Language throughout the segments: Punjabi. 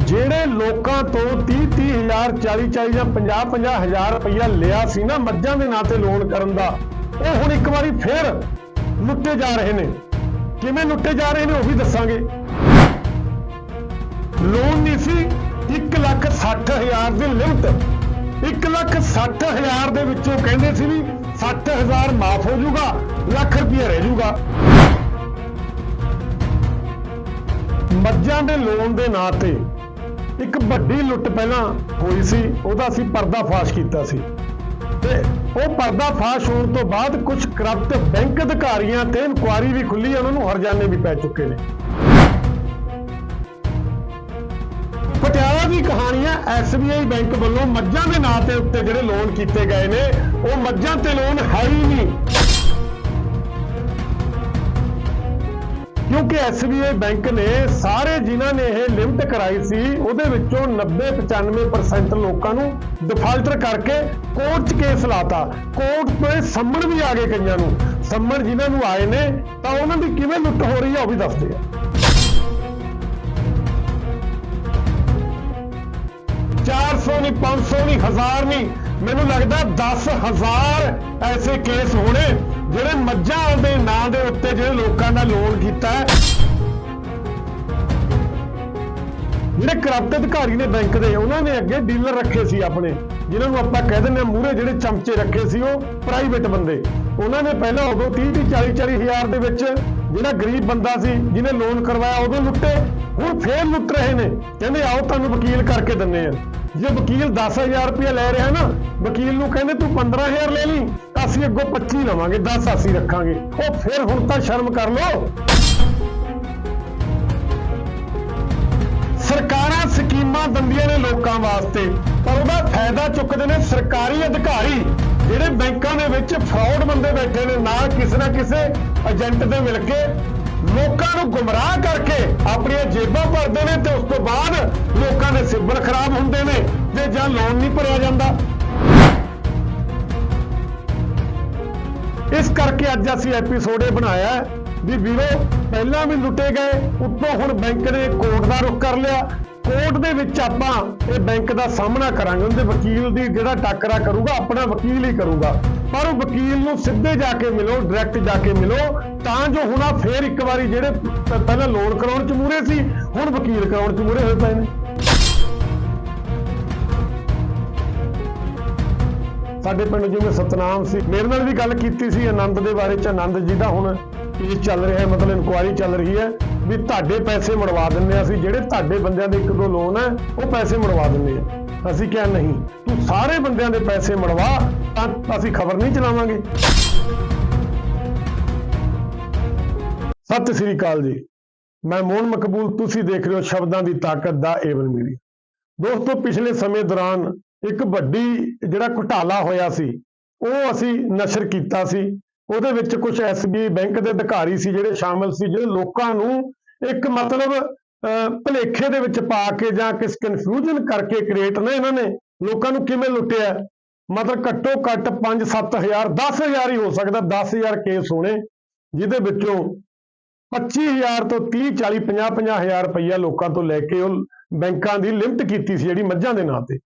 ਜਿਹੜੇ ਲੋਕਾਂ ਤੋਂ 30 30 ਹਜ਼ਾਰ 40 40 ਜਾਂ 50 50 ਹਜ਼ਾਰ ਰੁਪਈਆ ਲਿਆ ਸੀ ਨਾ ਮੱਝਾਂ ਦੇ ਨਾਂ ਤੇ ਲੋਨ ਕਰਨ ਦਾ, ਉਹ ਹੁਣ ਇੱਕ ਵਾਰੀ ਫੇਰ ਲੁੱਟੇ ਜਾ ਰਹੇ ਨੇ। ਕਿਵੇਂ ਲੁੱਟੇ ਜਾ ਰਹੇ ਨੇ ਉਹ ਵੀ ਦੱਸਾਂਗੇ। ਲੋਨ ਨਹੀਂ ਸੀ 1 ਲੱਖ 60 ਹਜ਼ਾਰ ਦੀ ਲਿਮਟ 1 ਲੱਖ 60 ਹਜ਼ਾਰ ਦੇ ਵਿੱਚੋਂ ਕਹਿੰਦੇ ਸੀ ਵੀ 60 ਹਜ਼ਾਰ ਮਾਫ ਹੋ ਜਾਊਗਾ, ਲੱਖ ਰੁਪਏ ਰਹਿ ਜਾਊਗਾ। ਮੱਝਾਂ ਦੇ ਲੋਨ ਦੇ ਨਾਂ ਤੇ ਇੱਕ ਵੱਡੀ ਲੁੱਟ ਪਹਿਲਾਂ ਹੋਈ ਸੀ, ਉਹਦਾ ਅਸੀਂ ਪਰਦਾਫਾਸ਼ ਕੀਤਾ ਸੀ। ਤੇ ਉਹ ਪਰਦਾਫਾਸ਼ ਹੋਣ ਤੋਂ ਬਾਅਦ ਕੁਝ ਕਰਪਟ ਬੈਂਕ ਅਧਿਕਾਰੀਆਂ ਤੇ ਇਨਕੁਆਰੀ ਵੀ ਖੁੱਲੀ ਹੈ ਉਹਨਾਂ ਨੂੰ ਹਰਜਾਨੇ ਵੀ ਪੈ ਚੁੱਕੇ ਨੇ। ਪਟਿਆਲਾ ਦੀ ਕਹਾਣੀ ਹੈ ਐਸਬੀਆਈ ਬੈਂਕ ਵੱਲੋਂ ਮੱਝਾਂ ਦੇ ਨਾਂ ਤੇ ਉੱਤੇ ਜਿਹੜੇ ਲੋਨ ਕੀਤੇ ਗਏ ਨੇ, ਉਹ ਮੱਝਾਂ ਤੇ ਲੋਨ ਹੈ ਹੀ ਨਹੀਂ। ਕਿਉਂਕਿ ਐਸਬੀਆਈ ਬੈਂਕ ਨੇ ਸਾਰੇ ਜਿਨ੍ਹਾਂ ਨੇ ਇਹ ਲਿਮਟ ਕਰਾਈ ਸੀ, ਉਹਦੇ ਵਿੱਚੋਂ 90 95% ਲੋਕਾਂ ਨੂੰ ਡਿਫਾਲਟਰ ਕਰਕੇ ਕੋਰਟ 'ਚ ਕੇਸ ਲਾਤਾ। ਕੋਰਟ ਤੋਂ ਸੰਮਣ ਵੀ ਆ ਗਏ ਕਈਆਂ ਨੂੰ। ਸੰਮਣ ਜਿਨ੍ਹਾਂ ਨੂੰ ਆਏ ਨੇ, ਤਾਂ ਉਹਨਾਂ ਦੀ ਕਿਵੇਂ ਲੁੱਟ ਹੋ ਰਹੀ ਹੈ ਉਹ ਵੀ ਦੱਸਦੇ ਆ ਸੌ ਨਹੀਂ 500 ਨਹੀਂ ਹਜ਼ਾਰ ਨਹੀਂ ਮੈਨੂੰ ਲੱਗਦਾ 10000 ਐਸੇ ਕੇਸ ਹੋਣੇ। ਜਿਹੜੇ ਮੱਝਾਂ ਦੇ ਨਾਂ ਦੇ ਉੱਤੇ ਜਿਹੜੇ ਲੋਕਾਂ ਦਾ ਲੋਨ ਕੀਤਾ ਜਿਹੜੇ ਕਰਪਟ ਅਧਿਕਾਰੀ ਨੇ ਬੈਂਕ ਦੇ, ਉਹਨਾਂ ਨੇ ਅੱਗੇ ਡੀਲਰ ਰੱਖੇ ਸੀ ਆਪਣੇ, ਜਿਨ੍ਹਾਂ ਨੂੰ ਆਪਾਂ ਕਹਿ ਦਿੰਦੇ ਆ ਮੂਹਰੇ ਜਿਹੜੇ ਚਮਚੇ ਰੱਖੇ ਸੀ ਉਹ ਪ੍ਰਾਈਵੇਟ ਬੰਦੇ। ਉਹਨਾਂ ਨੇ ਪਹਿਲਾਂ ਉਦੋਂ 30 30 40 40 ਹਜ਼ਾਰ ਦੇ ਵਿੱਚ ਜਿਹੜਾ ਗਰੀਬ ਬੰਦਾ ਸੀ, ਜਿਹਨੇ ਲੋਨ ਕਰਵਾਇਆ, ਉਦੋਂ ਲੁੱਟੇ। ਹੁਣ ਫੇਰ ਲੁੱਟ ਰਹੇ ਨੇ। ਕਹਿੰਦੇ, ਆਓ ਤੁਹਾਨੂੰ ਵਕੀਲ ਕਰਕੇ ਦਿੰਨੇ ਆ ਜੇ ਵਕੀਲ 10000 ਰੁਪਏ ਲੈ ਰਿਹਾ ਨਾ, ਵਕੀਲ ਨੂੰ ਕਹਿੰਦੇ, ਤੂੰ 15000 ਲੈ ਲਈ, ਅਸੀਂ ਅੱਗੋਂ 25 ਲਵਾਂਗੇ 10 ਅਸੀਂ ਰੱਖਾਂਗੇ। ਉਹ ਫਿਰ ਹੁਣ ਤਾਂ ਸ਼ਰਮ ਕਰ ਲਓ। ਸਰਕਾਰਾਂ ਸਕੀਮਾਂ ਦਿੰਦੀਆਂ ਨੇ ਲੋਕਾਂ ਵਾਸਤੇ, ਪਰ ਉਹਦਾ ਫਾਇਦਾ ਚੁੱਕਦੇ ਨੇ ਸਰਕਾਰੀ ਅਧਿਕਾਰੀ, ਜਿਹੜੇ ਬੈਂਕਾਂ ਦੇ ਵਿੱਚ ਫਰਾਡ ਬੰਦੇ ਬੈਠੇ ਨੇ ਨਾਲ ਕਿਸੇ ਨਾ ਕਿਸੇ ਏਜੰਟ ਦੇ ਮਿਲ ਕੇ। ਲੋਕਾਂ ਨੂੰ ਗੁੰਮਰਾਹ ਕਰਕੇ ਆਪਣੀਆਂ ਜੇਬਾਂ ਭਰਦੇ ਨੇ ਤੇ ਉਸ ਤੋਂ ਬਾਅਦ ਲੋਕਾਂ ਦੇ ਸਿਬਰ ਖਰਾਬ ਹੁੰਦੇ ਨੇ ਤੇ ਜਾਂ ਲੋਨ ਨਹੀਂ ਭਰਿਆ ਜਾਂਦਾ। ਇਸ ਕਰਕੇ ਅੱਜ ਅਸੀਂ ਐਪੀਸੋਡ ਇਹ ਬਣਾਇਆ ਵੀ ਵੀਰੋ, ਪਹਿਲਾਂ ਵੀ ਲੁੱਟੇ ਗਏ, ਉੱਤੋਂ ਹੁਣ ਬੈਂਕ ਨੇ ਕੋਰਟ ਦਾ ਰੁਖ ਕਰ ਲਿਆ। ਕੋਰਟ ਦੇ ਵਿੱਚ ਆਪਾਂ ਇਹ ਬੈਂਕ ਦਾ ਸਾਹਮਣਾ ਕਰਾਂਗੇ, ਉਹਦੇ ਵਕੀਲ ਦੀ ਜਿਹੜਾ ਟੱਕਰਾ ਕਰੂਗਾ, ਆਪਣਾ ਵਕੀਲ ਹੀ ਕਰੂਗਾ। ਪਰ ਉਹ ਵਕੀਲ ਨੂੰ ਸਿੱਧੇ ਜਾ ਕੇ ਮਿਲੋ ਡਾਇਰੈਕਟ ਜਾ ਕੇ ਮਿਲੋ, ਤਾਂ ਜੋ ਹੁਣ ਆ ਫੇਰ ਇੱਕ ਵਾਰੀ ਜਿਹੜੇ ਪਹਿਲਾਂ ਲੋਨ ਕਰਾਉਣ ਚ ਮੂਰੇ ਸੀ, ਹੁਣ ਵਕੀਲ ਕਰਾਉਣ ਚ ਮੂਰੇ ਹੋਏ ਪਏ ਨੇ। ਸਾਡੇ ਪਿੰਡ ਜਿਵੇਂ ਸਤਨਾਮ ਸੀ, ਮੇਰੇ ਨਾਲ ਵੀ ਗੱਲ ਕੀਤੀ ਸੀ, ਆਨੰਦ ਦੇ ਬਾਰੇ ਚ, ਆਨੰਦ ਜੀ ਦਾ ਹੁਣ ਕੇਸ ਚੱਲ ਰਿਹਾ, ਮਤਲਬ ਇਨਕੁਆਇਰੀ ਚੱਲ ਰਹੀ ਹੈ। ਵੀ ਤੁਹਾਡੇ ਪੈਸੇ ਮੜਵਾ ਦਿੰਨੇ ਆ ਅਸੀਂ, ਜਿਹੜੇ ਤੁਹਾਡੇ ਬੰਦਿਆਂ ਦੇ ਇੱਕ ਦੋ ਲੋਨ ਹੈ, ਉਹ ਪੈਸੇ ਮੜਵਾ ਦਿੰਨੇ ਆ ਅਸੀਂ ਕਿਹਾ ਨਹੀਂ, ਤੂੰ ਸਾਰੇ ਬੰਦਿਆਂ ਦੇ ਪੈਸੇ ਮੜਵਾ, ਤਾਂ ਅਸੀਂ ਖਬਰ ਨਹੀਂ ਚਲਾਵਾਂਗੇ। ਸਤਿ ਸ੍ਰੀ ਅਕਾਲ ਜੀ। ਮੈਂ ਮੋਹਨ ਮਕਬੂਲ, ਤੁਸੀਂ ਦੇਖ ਰਹੇ ਹੋ ਸ਼ਬਦਾਂ ਦੀ ਤਾਕਤ ਦਾ ਏਵਨ ਮੀਡੀਆ। ਦੋਸਤੋ, ਪਿਛਲੇ ਸਮੇਂ ਦੌਰਾਨ ਇੱਕ ਵੱਡੀ ਜਿਹੜਾ ਘੁਟਾਲਾ ਹੋਇਆ ਸੀ, ਉਹ ਅਸੀਂ ਨਸ਼ਰ ਕੀਤਾ ਸੀ। ਉਹਦੇ ਵਿੱਚ ਕੁਝ ਐਸਬੀ ਬੈਂਕ ਦੇ ਅਧਿਕਾਰੀ ਸੀ, ਜਿਹੜੇ ਸ਼ਾਮਲ ਸੀ, ਜਿਹੜੇ ਲੋਕਾਂ ਨੂੰ ਇੱਕ ਮਤਲਬ ਅਹ, ਭੁਲੇਖੇ ਦੇ ਵਿੱਚ ਪਾ ਕੇ ਜਾਂ ਕਿਸ ਕਨਫਿਊਜ਼ਨ ਕਰਕੇ ਕ੍ਰੀਏਟ ਨਾ ਇਹਨਾਂ ਨੇ ਲੋਕਾਂ ਨੂੰ ਕਿਵੇਂ ਲੁੱਟਿਆ? ਮਤਲਬ ਘੱਟੋ ਘੱਟ 5-7000 10000 ਹੀ ਹੋ ਸਕਦਾ 10000 ਕੇਸ ਹੋਣੇ ਜਿਹਦੇ ਵਿੱਚੋਂ 25000 ਤੋਂ 30 40 50 50000 ਰੁਪਈਆ ਲੋਕਾਂ ਤੋਂ ਲੈ ਕੇ ਉਹ ਬੈਂਕਾਂ ਦੀ ਲਿਮਟ ਕੀਤੀ ਸੀ ਜਿਹੜੀ ਮੱਝਾਂ ਦੇ ਨਾਂ ਤੇ।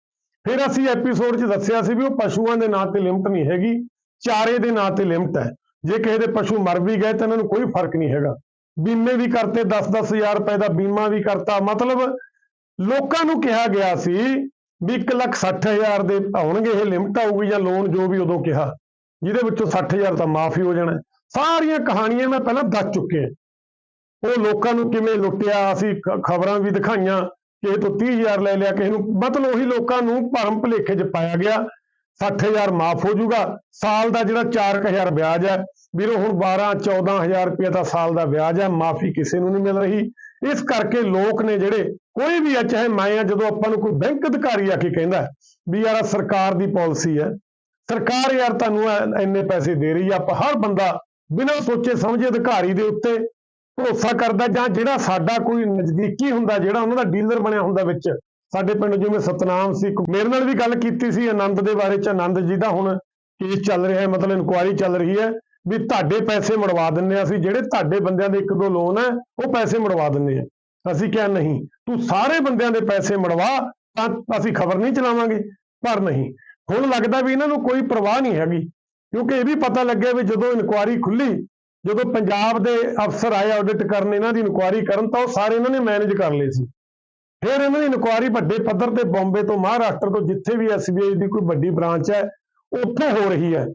ਫਿਰ ਅਸੀਂ ਐਪੀਸੋਡ 'ਚ ਦੱਸਿਆ ਸੀ ਵੀ ਉਹ ਪਸ਼ੂਆਂ ਦੇ ਨਾਂ ਤੇ ਲਿਮਟ ਨਹੀਂ ਹੈਗੀ ਚਾਰੇ ਦੇ ਨਾਂ ਤੇ ਲਿਮਟ ਹੈ। ਜੇ ਕਿਸੇ ਦੇ ਪਸ਼ੂ ਮਰ ਵੀ ਗਏ ਤਾਂ ਇਹਨਾਂ ਨੂੰ ਕੋਈ ਫ਼ਰਕ ਨਹੀਂ ਹੈਗਾ। ਬੀਮੇ ਵੀ ਕਰਤੇ 10-10000 ਰੁਪਏ ਦਾ ਬੀਮਾ ਵੀ ਕਰਤਾ। ਮਤਲਬ ਲੋਕਾਂ ਨੂੰ ਕਿਹਾ ਗਿਆ ਸੀ ਵੀ 160000 ਦੇ ਆਉਣਗੇ, ਇਹ ਲਿਮਟ ਆਊਗੀ ਜਾਂ ਲੋਨ ਜੋ ਵੀ ਉਦੋਂ ਕਿਹਾ, ਜਿਹਦੇ ਵਿੱਚੋਂ 60000 ਤਾਂ ਮਾਫ ਹੀ ਹੋ ਜਾਣਾ। ਸਾਰੀਆਂ ਕਹਾਣੀਆਂ ਮੈਂ ਪਹਿਲਾਂ ਦੱਸ ਚੁੱਕਿਆ। ਉਹ ਲੋਕਾਂ ਨੂੰ ਕਿਵੇਂ ਲੁੱਟਿਆ, ਅਸੀਂ ਖਬਰਾਂ ਵੀ ਦਿਖਾਈਆਂ, ਕਿਸੇ ਤੋਂ 30000 ਲੈ ਲਿਆ, ਕਿਸੇ ਨੂੰ, ਮਤਲਬ ਉਹੀ ਲੋਕਾਂ ਨੂੰ ਭਰਮ ਭੁਲੇਖੇ 'ਚ ਪਾਇਆ ਗਿਆ। 60000 ਮਾਫ ਹੋ ਜਾਊਗਾ। ਸਾਲ ਦਾ ਜਿਹੜਾ 4000 ਵਿਆਜ ਹੈ, ਵੀਰੋ, ਹੁਣ 12 14000 ਰੁਪਏ ਦਾ ਸਾਲ ਦਾ ਵਿਆਜ ਹੈ, ਮਾਫੀ ਕਿਸੇ ਨੂੰ ਨਹੀਂ ਮਿਲ ਰਹੀ। ਇਸ ਕਰਕੇ ਲੋਕ ਨੇ ਜਿਹੜੇ ਕੋਈ ਵੀ ਆ, ਚਾਹੇ ਮੈਂ ਆ, ਜਦੋਂ ਆਪਾਂ ਨੂੰ ਕੋਈ ਬੈਂਕ ਅਧਿਕਾਰੀ ਆ ਕੇ ਕਹਿੰਦਾ ਵੀ ਯਾਰ ਸਰਕਾਰ ਦੀ ਪਾਲਿਸੀ ਹੈ, ਸਰਕਾਰ ਯਾਰ ਤੁਹਾਨੂੰ ਇੰਨੇ ਪੈਸੇ ਦੇ ਰਹੀ ਆ, ਆਪਾਂ ਹਰ ਬੰਦਾ ਬਿਨਾਂ ਸੋਚੇ ਸਮਝੇ ਅਧਿਕਾਰੀ ਦੇ ਉੱਤੇ ਭਰੋਸਾ ਕਰਦਾ ਜਾਂ ਜਿਹੜਾ ਸਾਡਾ ਕੋਈ ਨਜ਼ਦੀਕੀ ਹੁੰਦਾ, ਜਿਹੜਾ ਉਹਨਾਂ ਦਾ ਡੀਲਰ ਬਣਿਆ ਹੁੰਦਾ ਵਿੱਚ ਸਾਡੇ ਪਿੰਡ ਜਿਵੇਂ ਸਤਨਾਮ ਸੀ ਮੇਰੇ ਨਾਲ ਵੀ ਗੱਲ ਕੀਤੀ ਸੀ, ਆਨੰਦ ਦੇ ਬਾਰੇ ਚ, ਆਨੰਦ ਜੀ ਦਾ ਹੁਣ ਕੇਸ ਚੱਲ ਰਿਹਾ ਹੈ, ਮਤਲਬ ਇਨਕੁਆਇਰੀ ਚੱਲ ਰਹੀ ਹੈ, ਵੀ ਤੁਹਾਡੇ ਪੈਸੇ ਮੜਵਾ ਦਿੰਨੇ ਆ ਅਸੀਂ, ਜਿਹੜੇ ਤੁਹਾਡੇ ਬੰਦਿਆਂ ਦੇ ਇੱਕ ਦੋ ਲੋਨ ਹੈ, ਉਹ ਪੈਸੇ ਮੜਵਾ ਦਿੰਨੇ ਆ ਅਸੀਂ ਕਿਹਾ ਨਹੀਂ, ਤੂੰ ਸਾਰੇ ਬੰਦਿਆਂ ਦੇ ਪੈਸੇ ਮੜਵਾ, ਤਾਂ ਅਸੀਂ ਖਬਰ ਨਹੀਂ ਚਲਾਵਾਂਗੇ, ਪਰ ਨਹੀਂ। ਹੁਣ ਲੱਗਦਾ ਵੀ ਇਹਨਾਂ ਨੂੰ ਕੋਈ ਪਰਵਾਹ ਨਹੀਂ ਹੈਗੀ, ਕਿਉਂਕਿ ਇਹ ਵੀ ਪਤਾ ਲੱਗਿਆ ਵੀ ਜਦੋਂ ਇਨਕੁਆਇਰੀ ਖੁੱਲੀ, ਜਦੋਂ ਪੰਜਾਬ ਦੇ ਅਫਸਰ ਆਏ ਆਡਿਟ ਕਰਨ, ਇਹਨਾਂ ਦੀ ਇਨਕੁਆਇਰੀ ਕਰਨ, ਤਾਂ ਉਹ ਸਾਰੇ ਇਹਨਾਂ ਨੇ ਮੈਨੇਜ ਕਰ ਲਏ ਸੀ। ਫਿਰ ਇਹਨਾਂ ਦੀ ਇਨਕੁਆਰੀ ਵੱਡੇ ਪੱਧਰ ਤੇ ਬੰਬੇ ਤੋਂ ਮਹਾਰਾਸ਼ਟਰ ਤੋਂ, ਜਿੱਥੇ ਵੀ ਐਸਬੀਆਈ ਦੀ ਕੋਈ ਵੱਡੀ ਬ੍ਰਾਂਚ ਹੈ, ਉੱਥੇ ਹੋ ਰਹੀ ਹੈ।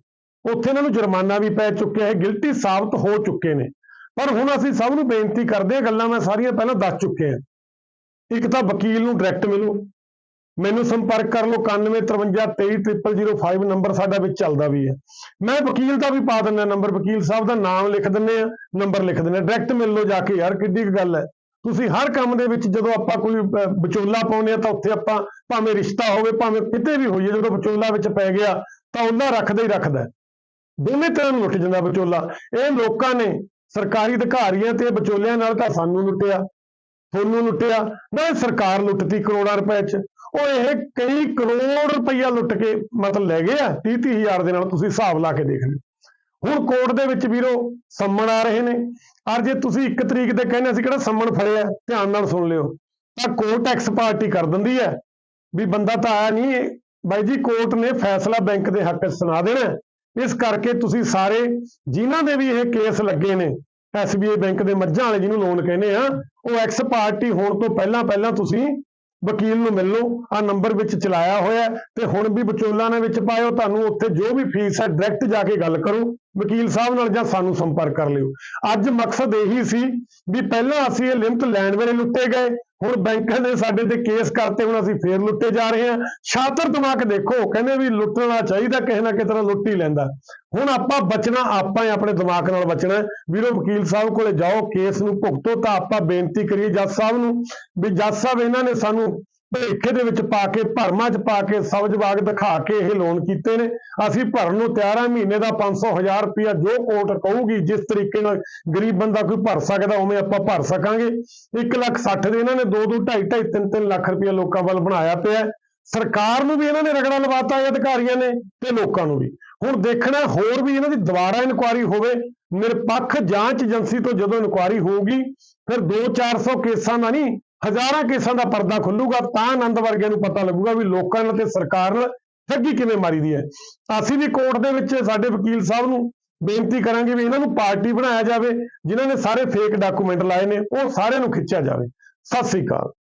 ਉੱਥੇ ਇਹਨਾਂ ਨੂੰ ਜੁਰਮਾਨਾ ਵੀ ਪੈ ਚੁੱਕਿਆ ਹੈ, ਗਿਲਟੀ ਸਾਬਤ ਹੋ ਚੁੱਕੇ ਨੇ। ਪਰ ਹੁਣ ਅਸੀਂ ਸਭ ਨੂੰ ਬੇਨਤੀ ਕਰਦੇ ਹਾਂ, ਗੱਲਾਂ ਮੈਂ ਸਾਰੀਆਂ ਪਹਿਲਾਂ ਦੱਸ ਚੁੱਕੇ ਹਾਂ। ਇੱਕ ਤਾਂ ਵਕੀਲ ਨੂੰ ਡਾਇਰੈਕਟ ਮਿਲੋ। ਮੈਨੂੰ ਸੰਪਰਕ ਕਰ ਲਓ 9153233005 ਨੰਬਰ ਸਾਡਾ ਵਿੱਚ ਚੱਲਦਾ ਵੀ ਹੈ। ਮੈਂ ਵਕੀਲ ਦਾ ਵੀ ਪਾ ਦਿੰਦਾ, ਨੰਬਰ ਵਕੀਲ ਸਾਹਿਬ ਦਾ ਨਾਮ ਲਿਖ ਦਿੰਦੇ ਆ ਨੰਬਰ ਲਿਖ ਦਿੰਦੇ ਆ ਡਾਇਰੈਕਟ ਮਿਲ ਲਓ ਜਾ ਕੇ, ਯਾਰ ਕਿੱਡੀ ਕੁ ਗੱਲ ਹੈ। ਤੁਸੀਂ ਹਰ ਕੰਮ ਦੇ ਵਿੱਚ ਜਦੋਂ ਆਪਾਂ ਕੋਈ ਵਿਚੋਲਾ ਪਾਉਂਦੇ ਆ ਤਾਂ ਉੱਥੇ ਆਪਾਂ ਭਾਵੇਂ ਰਿਸ਼ਤਾ ਹੋਵੇ, ਭਾਵੇਂ ਕਿਤੇ ਵੀ ਹੋਈਏ, ਜਦੋਂ ਵਿਚੋਲਾ ਵਿੱਚ ਪੈ ਗਿਆ ਤਾਂ ਉਹਦਾ ਰੱਖਦਾ ਹੀ ਰੱਖਦਾ ਹੈ। ਦੋਵੇਂ ਤਰ੍ਹਾਂ ਨੂੰ ਲੁੱਟ ਜਾਂਦਾ ਵਿਚੋਲਾ। ਇਹ ਲੋਕਾਂ ਨੇ ਸਰਕਾਰੀ ਅਧਿਕਾਰੀਆਂ ਤੇ ਵਿਚੋਲਿਆਂ ਨਾਲ ਤਾਂ ਸਾਨੂੰ ਲੁੱਟਿਆ, ਤੁਹਾਨੂੰ ਲੁੱਟਿਆ, ਨਾ ਸਰਕਾਰ ਲੁੱਟਤੀ ਕਰੋੜਾਂ ਰੁਪਏ ਚ। ਉਹ ਇਹ ਕਈ ਕਰੋੜ ਰੁਪਈਆ ਲੁੱਟ ਕੇ ਮਤਲਬ ਲੈ ਗਏ ਆ 30 ਤੀਹ ਹਜ਼ਾਰ ਦੇ ਨਾਲ ਤੁਸੀਂ ਹਿਸਾਬ ਲਾ ਕੇ ਦੇਖ ਲਿਓ। ਹੁਣ ਕੋਰਟ ਦੇ ਵਿੱਚ ਵੀਰੋ ਸੰਮਣ ਆ ਰਹੇ ਨੇ। ਔਰ ਜੇ ਤੁਸੀਂ ਇੱਕ ਤਰੀਕ ਤੇ ਕਹਿੰਦੇ ਸੀ ਕਿਹੜਾ ਸੰਮਣ ਫੜਿਆ ਧਿਆਨ ਨਾਲ ਸੁਣ ਲਿਓ। ਤਾਂ ਕੋਰਟ ਐਕਸ ਪਾਰਟੀ ਕਰ ਦਿੰਦੀ ਹੈ ਵੀ ਬੰਦਾ ਤਾਂ ਆਇਆ ਨਹੀਂ। ਬਾਈ ਜੀ, ਕੋਰਟ ਨੇ ਫੈਸਲਾ ਬੈਂਕ ਦੇ ਹੱਕ 'ਚ ਸੁਣਾ ਦੇਣਾ ਇਸ ਕਰਕੇ ਤੁਸੀਂ ਸਾਰੇ ਜਿਨ੍ਹਾਂ ਦੇ ਵੀ ਇਹ ਕੇਸ ਲੱਗੇ ਨੇ ਐਸਬੀਆਈ ਬੈਂਕ ਦੇ ਮੱਝਾਂ ਵਾਲੇ ਜਿਹਨੂੰ ਲੋਨ ਕਹਿੰਦੇ ਆ, ਉਹ ਐਕਸ ਪਾਰਟੀ ਹੋਣ ਤੋਂ ਪਹਿਲਾਂ ਪਹਿਲਾਂ ਤੁਸੀਂ ਵਕੀਲ ਨੂੰ ਮਿਲ ਲਓ। ਆ ਨੰਬਰ ਵਿੱਚ ਚਲਾਇਆ ਹੋਇਆ ਤੇ ਹੁਣ ਵੀ ਵਿਚੋਲਾ ਨੇ ਵਿੱਚ ਪਾਇਓ। ਤੁਹਾਨੂੰ ਉੱਥੇ ਜੋ ਵੀ ਫੀਸ ਹੈ, ਡਾਇਰੈਕਟ ਜਾ ਕੇ ਗੱਲ ਕਰੋ। ਵਕੀਲ ਸਾਹਿਬ ਨਾਲ ਜਾਂ ਸਾਨੂੰ ਸੰਪਰਕ ਕਰ ਲਿਓ। ਅੱਜ ਮਕਸਦ ਇਹੀ ਸੀ ਵੀ ਪਹਿਲਾਂ ਅਸੀਂ ਇਹ ਲਿਮਟ ਲੈਣ ਵੇਲੇ ਲੁੱਟੇ ਗਏ। ਹੁਣ ਬੈਂਕਾਂ ਨੇ ਸਾਡੇ ਤੇ ਕੇਸ ਕਰਤੇ, ਹੁਣ ਅਸੀਂ ਫੇਰ ਲੁੱਟੇ ਜਾ ਰਹੇ ਹਾਂ। ਸ਼ਾਤਰ ਦਿਮਾਗ ਦੇਖੋ, ਕਹਿੰਦੇ ਵੀ ਲੁੱਟਣਾ ਚਾਹੀਦਾ, ਕਿਸੇ ਨਾ ਕਿਸੇ ਤਰ੍ਹਾਂ ਲੁੱਟ ਹੀ ਲੈਂਦਾ। ਹੁਣ ਆਪਾਂ ਬਚਣਾ, ਆਪਾਂ ਹੀ ਆਪਣੇ ਦਿਮਾਗ ਨਾਲ ਬਚਣਾ। ਵੀਰੋ, ਵਕੀਲ ਸਾਹਿਬ ਕੋਲੇ ਜਾਓ, ਕੇਸ ਨੂੰ ਭੁਗਤੋ ਤਾਂ ਆਪਾਂ ਬੇਨਤੀ ਕਰੀਏ ਜੱਜ ਸਾਹਿਬ ਨੂੰ। ਵੀ ਜੱਜ ਸਾਹਿਬ, ਇਹਨਾਂ ਨੇ ਸਾਨੂੰ ਭੇਖੇ ਦੇ ਵਿੱਚ ਪਾ ਕੇ, ਭਰਮਾਂ 'ਚ ਪਾ ਕੇ, ਸਬਜ਼ ਬਾਗ ਦਿਖਾ ਕੇ ਇਹ ਲੋਨ ਕੀਤੇ ਨੇ। ਅਸੀਂ ਭਰਨ ਨੂੰ ਤਿਆਰ ਹਾਂ ਮਹੀਨੇ ਦਾ 500 ਹਜ਼ਾਰ ਰੁਪਇਆ ਜੋ ਕੋਰਟ ਕਹੂਗੀ, ਜਿਸ ਤਰੀਕੇ ਨਾਲ ਗਰੀਬ ਬੰਦਾ ਕੋਈ ਭਰ ਸਕਦਾ, ਉਵੇਂ ਆਪਾਂ ਭਰ ਸਕਾਂਗੇ। 1 ਲੱਖ 60 ਦੇ ਇਹਨਾਂ ਨੇ 2 2 2.5 2.5 3 3 ਲੱਖ ਰੁਪਇਆ ਲੋਕਾਂ ਵੱਲ ਬਣਾਇਆ ਪਿਆ। ਸਰਕਾਰ ਨੂੰ ਵੀ ਇਹਨਾਂ ਨੇ ਰਗੜਾ ਲਵਾਤਾ ਹੈ ਅਧਿਕਾਰੀਆਂ ਨੇ ਤੇ ਲੋਕਾਂ ਨੂੰ ਵੀ। ਹੁਣ ਦੇਖਣਾ, ਹੋਰ ਵੀ ਇਹਨਾਂ ਦੀ ਦੁਬਾਰਾ ਇਨਕੁਆਰੀ ਹੋਵੇ, ਨਿਰਪੱਖ ਜਾਂਚ ਏਜੰਸੀ ਤੋਂ ਜਦੋਂ ਇਨਕੁਆਰੀ ਹੋਊਗੀ, ਫਿਰ 2-400 ਕੇਸਾਂ ਦਾ ਨਹੀਂ ਹਜ਼ਾਰਾਂ ਕੇਸਾਂ ਦਾ ਪਰਦਾ ਖੁੱਲੂਗਾ ਤਾਂ ਆਨੰਦ ਵਰਗਿਆਂ ਨੂੰ ਪਤਾ ਲੱਗੂਗਾ ਵੀ ਲੋਕਾਂ ਨਾਲ ਤੇ ਸਰਕਾਰ ਨਾਲ ਠੱਗੀ ਕਿਵੇਂ ਮਾਰੀ ਦੀ ਹੈ। ਅਸੀਂ ਵੀ ਕੋਰਟ ਦੇ ਵਿੱਚ ਸਾਡੇ ਵਕੀਲ ਸਾਹਿਬ ਨੂੰ ਬੇਨਤੀ ਕਰਾਂਗੇ ਵੀ ਇਹਨਾਂ ਨੂੰ ਪਾਰਟੀ ਬਣਾਇਆ ਜਾਵੇ, ਜਿਨ੍ਹਾਂ ਨੇ ਸਾਰੇ ਫੇਕ ਡਾਕੂਮੈਂਟ ਲਾਏ ਨੇ, ਉਹ ਸਾਰਿਆਂ ਨੂੰ ਖਿੱਚਿਆ ਜਾਵੇ। ਸਤਿ ਸ੍ਰੀ ਅਕਾਲ।